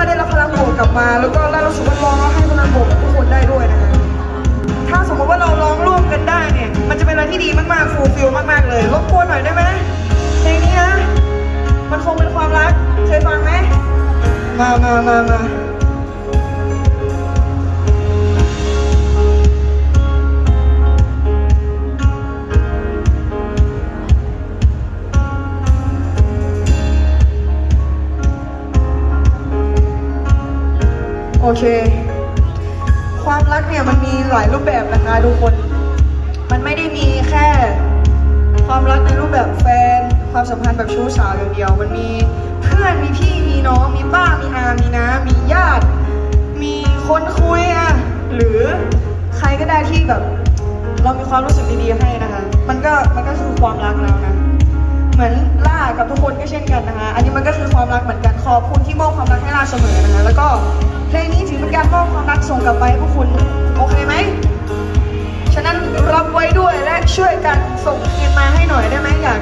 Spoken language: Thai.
าได้รับพลังบวกกลับมา แล้วก็ล่ารู้สึกว่าร้องแล้วให้พลังบวกกับทุกคนได้ด้วยนะคะถ้าสมมติว่าเราร้องร่วมกันได้เนี่ย มันจะเป็นอะไรที่ดีมากๆฟูลฟิลมากๆเลยรบกวนหน่อยได้ไหมเพลงนี้นะมันคงเป็นความรักเคยฟังไหมมามามามา โอเค ความรักเนี่ยมันมีหลายรูปแบบนะคะทุกคน มันไม่ได้มีแค่ ความรักในรูปแบบแฟน ความสัมพันธ์แบบชู้สาวอย่างเดียว มันมีเพื่อนมีพี่มีน้องมีป้ามีอามีน้ามีญาติ มีคนคุยอะหรือใครก็ได้ที่แบบ เรามีความรู้สึกดีๆให้นะคะ มันก็มันก็คือความรักแล้วนะเหมือนล่ากับทุกคนก็เช่นกันนะคะ อันนี้มันก็คือความรักเหมือนกันขอบคุณที่มอบความรักให้ล่าเสมอนะคะ แล้วก็ เพลงนี้ถือเป็นการมอบความรักส่งกลับไปให้พวกคุณ โอเคไหม ฉะนั้นรับไว้ด้วยและช่วยกันส่งคืนมาให้หน่อยได้ไหมอยาก